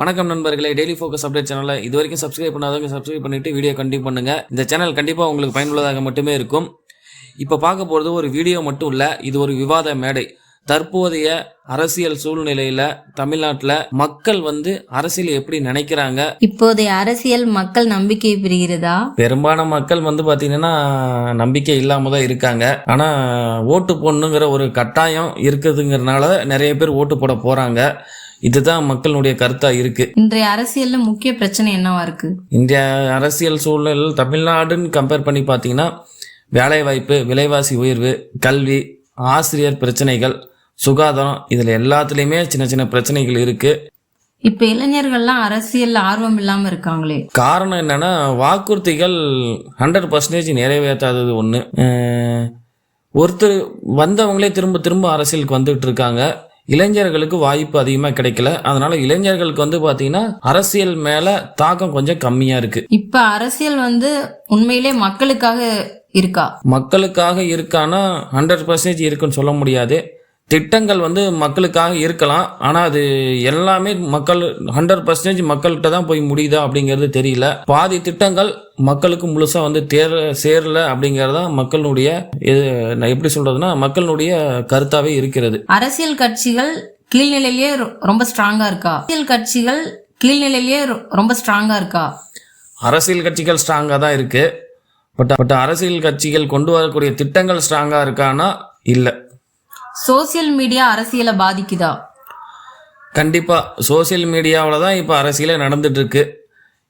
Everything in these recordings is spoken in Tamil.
வணக்கம் நண்பர்களே டெய்லி ஃபோக்கஸ் அப்டேட் சேனலை இது வரைக்கும் சப்ஸ்கிரைப் பண்ணாதவங்க சப்ஸ்கிரைப் பண்ணிட்டு வீடியோ கண்டினியூ பண்ணுங்க. இந்த சேனல் கண்டிப்பாக உங்களுக்கு பயனுள்ளதாக மட்டுமே இருக்கும். இப்போ பார்க்க போகிறது ஒரு வீடியோ மட்டும் இல்லை இது ஒரு விவாத மேடை. தற்போதைய அரசியல் சூழ்நிலையில தமிழ்நாட்டில் மக்கள் வந்து அரசியல் எப்படி நினைக்கிறாங்க? இப்போதைய அரசியல் மக்கள் நம்பிக்கை பெறுகிறதா பெரும்பாலான மக்கள் வந்து பார்த்தீங்கன்னா நம்பிக்கை இல்லாம தான் இருக்காங்க. ஆனால் ஓட்டு போடணுங்கிற ஒரு கட்டாயம் இருக்குதுங்கிறனால நிறைய பேர் ஓட்டு போட போறாங்க. இதுதான் மக்களுடைய கருத்தா இருக்கு. இன்றைய அரசியல்ல முக்கிய பிரச்சனை என்னவா இருக்கு? இந்திய அரசியல் சூழல் தமிழ்நாடுன்னு கம்பேர் பண்ணி பார்த்தீங்கன்னா வேலைவாய்ப்பு விலைவாசி உயர்வு கல்வி ஆசிரியர் பிரச்சனைகள் சுகாதாரம் இதில் எல்லாத்துலேயுமே சின்ன சின்ன பிரச்சனைகள் இருக்குது இப்ப இளைஞர்கள்லாம் அரசியல்ல ஆர்வம் இல்லாம இருக்காங்களே. காரணம் என்னன்னா வாக்குறுதிகள் ஹண்ட்ரட் பர்சன்டேஜ் நிறைவேற்றாதது ஒன்று ஒருத்தர் வந்தவங்களே திரும்ப திரும்ப அரசியலுக்கு வந்துட்டு இருக்காங்க. இளைஞர்களுக்கு வாய்ப்பு அதிகமாக கிடைக்கல. அதனால இளைஞர்களுக்கு வந்து பார்த்தீங்கன்னா அரசியல் மேலே தாக்கம் கொஞ்சம் கம்மியாக இருக்குது இப்ப அரசியல் வந்து உண்மையிலே மக்களுக்காக இருக்கா? மக்களுக்காக இருக்கானா ஹண்ட்ரட் பர்சன்டேஜ் இருக்குன்னு சொல்ல முடியாது. திட்டங்கள் வந்து மக்களுக்காக இருக்கலாம். ஆனால் அது எல்லாமே மக்கள் ஹண்ட்ரட் பர்சன்டேஜ் மக்கள்கிட்ட தான் போய் முடியுதா அப்படிங்கிறது தெரியல. பாதி திட்டங்கள் மக்களுக்கு முழுசாக வந்து தேர சேரல அப்படிங்கிறதா மக்களுடைய இது நான் எப்படி சொல்றதுன்னா மக்களுடைய கருத்தாவே இருக்கிறது. அரசியல் கட்சிகள் கீழ்நிலையிலேயே ரொம்ப ஸ்ட்ராங்கா இருக்கா? அரசியல் கட்சிகள் கீழ்நிலையிலேயே ரொம்ப ஸ்ட்ராங்கா இருக்கா? அரசியல் கட்சிகள் ஸ்ட்ராங்காக தான் இருக்கு. பட் பட் அரசியல் கட்சிகள் கொண்டு வரக்கூடிய திட்டங்கள் ஸ்ட்ராங்காக இருக்கானா இல்லை. சோசியல் மீடியா அரசியலை பாதிக்குதா? கண்டிப்பாக சோஷியல் மீடியாவில் தான் இப்போ அரசியலே நடந்துட்டு இருக்கு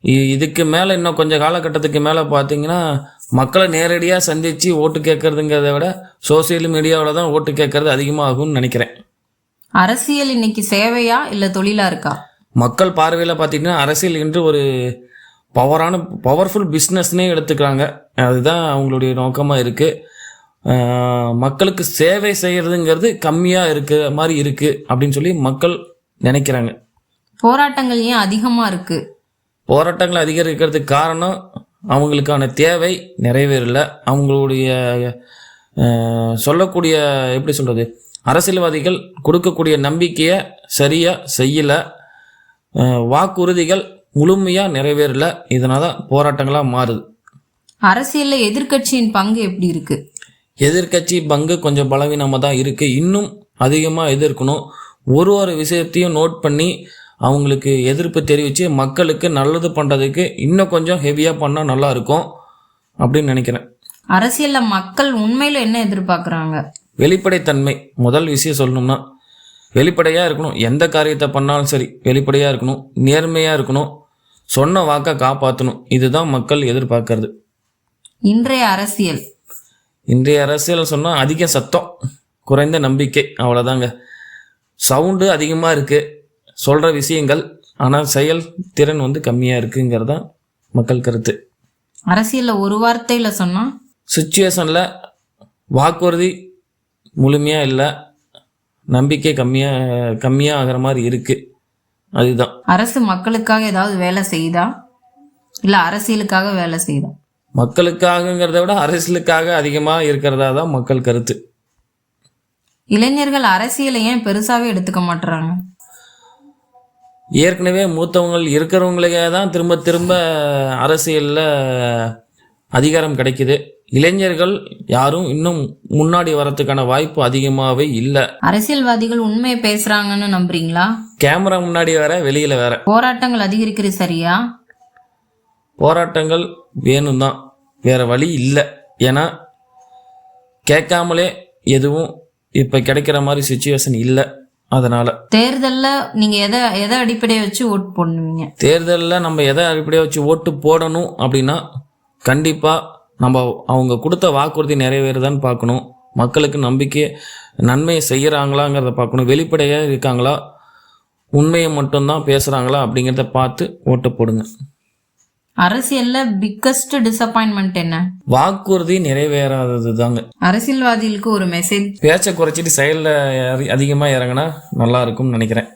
இ- இதுக்கு மேலே இன்னும் கொஞ்சம் காலகட்டத்துக்கு மேலே பார்த்தீங்கன்னா மக்களை நேரடியாக சந்தித்து ஓட்டு கேட்கறதுங்கிறத விட சோஷியல் மீடியாவில் தான் ஓட்டு கேட்கறது அதிகமாகும்னு நினைக்கிறேன். அரசியல் இன்னைக்கு சேவையா இல்ல தொழிலா இருக்கா? மக்கள் பார்வையில் பார்த்தீங்கன்னா அரசியல் என்று ஒரு பவரான பவர்ஃபுல் பிஸ்னஸ்னே எடுத்துக்கிறாங்க. அதுதான் அவங்களுடைய நோக்கமாக இருக்குது மக்களுக்கு சேவை செய்கிறதுங்கிறது கம்மியாக இருக்கிற மாதிரி இருக்குது அப்படின்னு சொல்லி மக்கள் நினைக்கிறாங்க. போராட்டங்கள் ஏன் அதிகமா இருக்கு? போராட்டங்கள் அதிகரிக்கிறதுக்கு காரணம் அவங்களுக்கான தேவை நிறைவேறல. அவங்களுடைய சொல்லக்கூடிய எப்படி சொல்கிறது அரசியல்வாதிகள் கொடுக்கக்கூடிய நம்பிக்கையை சரியாக செய்யலை. வாக்குறுதிகள் முழுமையாக நிறைவேறல. இதனால தான் போராட்டங்களாக மாறுது. அரசியல்ல எதிர்க்கட்சியின் பங்கு எப்படி இருக்கு? எதிர்க்கட்சி பங்கு கொஞ்சம் பலவீனமாக தான் இருக்குது இன்னும் அதிகமாக எதிர்க்கணும். ஒரு ஒரு விஷயத்தையும் நோட் பண்ணி அவங்களுக்கு எதிர்ப்பு தெரிவித்து மக்களுக்கு நல்லது பண்ணுறதுக்கு இன்னும் கொஞ்சம் ஹெவியாக பண்ணால் நல்லா இருக்கும் அப்படின்னு நினைக்கிறேன். அரசியல்ல மக்கள் உண்மையில என்ன எதிர்பார்க்கறாங்க? வெளிப்படைத்தன்மை. முதல் விஷயம் சொல்லணும்னா வெளிப்படையாக இருக்கணும். எந்த காரியத்தை பண்ணாலும் சரி வெளிப்படையாக இருக்கணும். நேர்மையாக இருக்கணும். சொன்ன வாக்கை காப்பாற்றணும் இதுதான் மக்கள் எதிர்பார்க்கறது. இன்றைய அரசியல். இன்றைய அரசியல் சொன்னால் அதிக சத்தம் குறைந்த நம்பிக்கை அவ்வளோதாங்க சவுண்டு அதிகமாக இருக்குது சொல்கிற விஷயங்கள் ஆனால் செயல் திறன் வந்து கம்மியாக இருக்குங்கிறது தான் மக்கள் கருத்து. அரசியல்ல ஒரு வார்த்தையில சொன்னா? சுச்சுவேஷனில் வாக்குறுதி முழுமையாக இல்லை நம்பிக்கை கம்மியாக கம்மியாக ஆகிற மாதிரி இருக்குது அதுதான். அரசு மக்களுக்காக ஏதாவது வேலை செய்யுதா? இல்ல அரசியலுக்காக வேலை செய்யுதா? மக்களுக்காகங்கிறத விட அரசியலுக்காக அதிகமாக இருக்கிறதா தான் மக்கள் கருத்து. இளைஞர்கள் அரசியலை ஏன் பெருசாவே எடுத்துக்க மாட்டுறாங்க ஏற்கனவே மூத்தவங்க இருக்கிறவங்களுக்கே தான் திரும்ப திரும்ப அரசியலில் அதிகாரம் கிடைக்குது. இளைஞர்கள் யாரும் இன்னும் முன்னாடி வரத்துக்கான வாய்ப்பு அதிகமாகவே இல்லை. அரசியல்வாதிகள் உண்மையை பேசுறாங்கன்னு நம்புறீங்களா? கேமரா முன்னாடி வேற வெளியில் வேற. போராட்டங்கள் அதிகரிக்கிறது சரியா? போராட்டங்கள் வேணும் தான் வேற வழி இல்லை. ஏன்னா கேட்காமலே எதுவும் இப்போ கிடைக்கிற மாதிரி சுச்சுவேஷன் இல்லை. அதனால். தேர்தல்ல நீங்க எதை எதை அடிப்படையை வச்சு ஓட்டு போடுவீங்க? தேர்தலில் நம்ம எதை அடிப்படையாக வச்சு ஓட்டு போடணும் அப்படின்னா கண்டிப்பாக நம்ம அவங்க கொடுத்த வாக்குறுதி நிறைவேறுதான்னு பார்க்கணும். மக்களுக்கு நம்பிக்கை நன்மையை செய்கிறாங்களாங்கிறத பார்க்கணும். வெளிப்படையாக இருக்காங்களா? உண்மையை மட்டும்தான் பேசுகிறாங்களா அப்படிங்கிறத பார்த்து ஓட்டு போடுங்க. அரசியல்ல பிக்கஸ்ட் டிசப்பாயின்மெண்ட் என்ன? வாக்குறுதி நிறைவேறாதது தாங்க அரசியல்வாதிகளுக்கு ஒரு மெசேஜ் பேச்சை குறைச்சிட்டு செயலில் அதிகமாக இறங்கினா நல்லா இருக்கும்னு நினைக்கிறேன்.